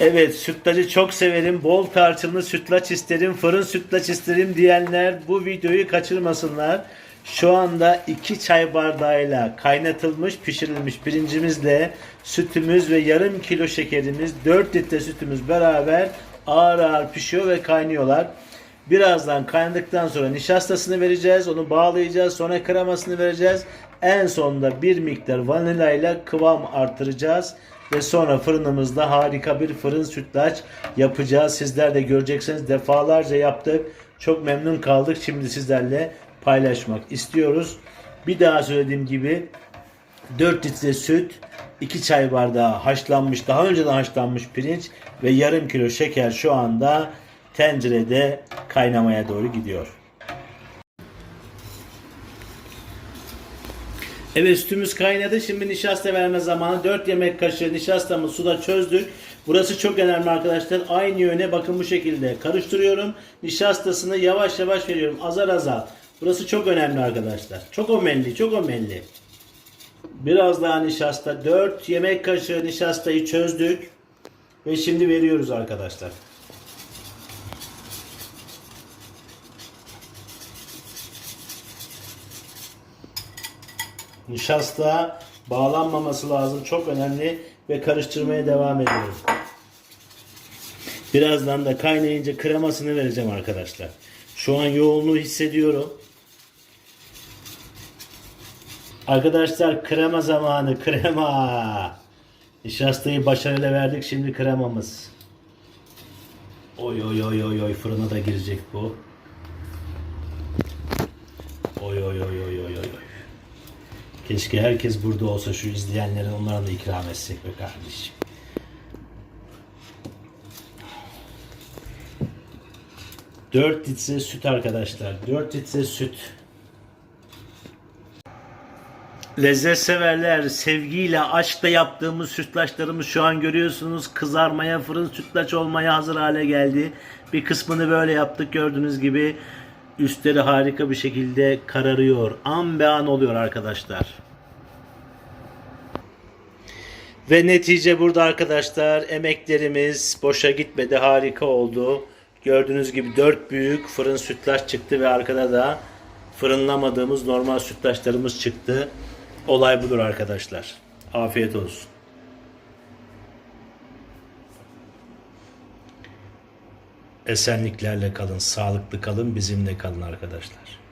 Evet sütlacı çok severim. Bol tarçınlı sütlaç isterim. Fırın sütlaç isterim diyenler bu videoyu kaçırmasınlar. Şu anda 2 çay bardağıyla kaynatılmış pişirilmiş pirincimizle sütümüz ve yarım kilo şekerimiz 4 litre sütümüz beraber ağır ağır pişiyor ve kaynıyorlar. Birazdan kaynadıktan sonra nişastasını vereceğiz. Onu bağlayacağız. Sonra kremasını vereceğiz. En sonunda bir miktar vanilya ile kıvam artıracağız. Ve sonra fırınımızda harika bir fırın sütlaç yapacağız. Sizler de göreceksiniz. Defalarca yaptık. Çok memnun kaldık. Şimdi sizlerle paylaşmak istiyoruz. Bir daha söylediğim gibi 4 litre süt, 2 çay bardağı haşlanmış, daha önceden haşlanmış pirinç ve yarım kilo şeker şu anda tencerede kaynamaya doğru gidiyor. Evet sütümüz kaynadı. Şimdi nişasta verme zamanı. 4 yemek kaşığı nişastamı suda çözdük. Burası çok önemli arkadaşlar. Aynı yöne bakın bu şekilde karıştırıyorum. Nişastasını yavaş yavaş veriyorum. Azar azar. Burası çok önemli arkadaşlar. Çok omelli, çok omelli. Biraz daha nişasta. 4 yemek kaşığı nişastayı çözdük. Ve şimdi veriyoruz arkadaşlar. Nişasta bağlanmaması lazım. Çok önemli ve karıştırmaya devam ediyoruz. Birazdan da kaynayınca kremasını vereceğim arkadaşlar. Şu an yoğunluğu hissediyorum. Arkadaşlar krema zamanı krema. Nişastayı başarıyla verdik şimdi kremamız. Oy oy oy oy oy fırına da girecek bu. Oy oy oy oy oy. Keşke herkes burada olsa şu izleyenlerin onlara da ikram etsek be kardeşim. Dört litre süt arkadaşlar. 4 litre süt. Lezzet severler, sevgiyle, aşkla yaptığımız sütlaçlarımız şu an görüyorsunuz kızarmaya, fırın sütlaç olmaya hazır hale geldi. Bir kısmını böyle yaptık gördüğünüz gibi. Üstleri harika bir şekilde kararıyor. An be an oluyor arkadaşlar. Ve netice burada arkadaşlar. Emeklerimiz boşa gitmedi. Harika oldu. Gördüğünüz gibi 4 büyük fırın sütlaç çıktı ve arkada da fırınlamadığımız normal sütlaçlarımız çıktı. Olay budur arkadaşlar. Afiyet olsun. Esenliklerle kalın, sağlıklı kalın, bizimle kalın arkadaşlar.